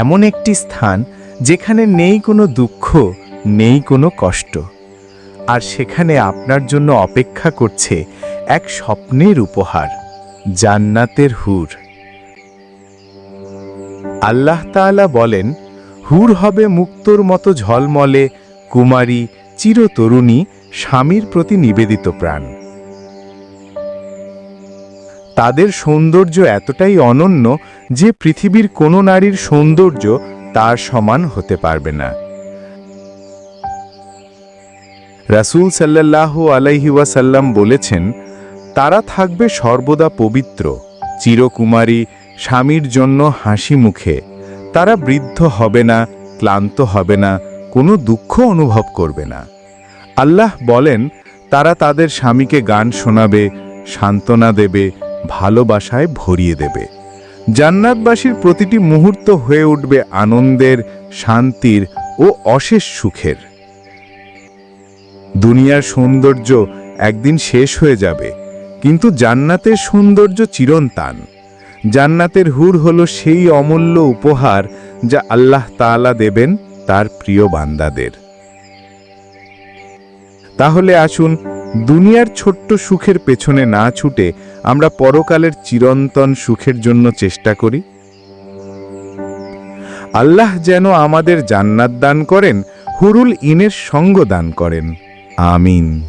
এমন একটি স্থান যেখানে নেই কোনো দুঃখ, নেই কোনো কষ্ট। আর সেখানে আপনার জন্য অপেক্ষা করছে এক স্বপ্নের উপহার, জান্নাতের হুর। আল্লাহ তাআলা বলেন, হুর হবে মুক্তোর মতো ঝলমলে কুমারী, চিরতরুণী, স্বামীর প্রতি নিবেদিত প্রাণ। তাদের সৌন্দর্য এতটাই অনন্য যে পৃথিবীর কোনো নারীর সৌন্দর্য তার সমান হতে পারবে না। রাসূল সাল্লাল্লাহু আলাইহি ওয়াসাল্লাম বলেছেন, তারা থাকবে সর্বদা পবিত্র, চিরকুমারী, স্বামীর জন্য হাসি মুখে। তারা বৃদ্ধ হবে না, ক্লান্ত হবে না, কোনো দুঃখ অনুভব করবে না। আল্লাহ বলেন, তারা তাদের স্বামীকে গান শোনাবে, সান্ত্বনা দেবে ভালোবাসায় ভরিয়ে দেবে। জান্নাতবাসীর প্রতিটি মুহূর্ত হয়ে উঠবে আনন্দের, শান্তির ও অশেষ সুখের। দুনিয়ার সৌন্দর্য একদিন শেষ হয়ে যাবে, কিন্তু জান্নাতের সৌন্দর্য চিরন্তান। জান্নাতের হুর হলো সেই অমূল্য উপহার যা আল্লাহ তাআলা দেবেন তার প্রিয় বান্দাদের। তাহলে আসুন দুনিয়ার ছোট্ট সুখের পেছনে না ছুটে আমরা পরকালের চিরন্তন সুখের জন্য চেষ্টা করি। আল্লাহ যেন আমাদের জান্নাত দান করেন, হুরুল ইনের সঙ্গ দান করেন। আমিন।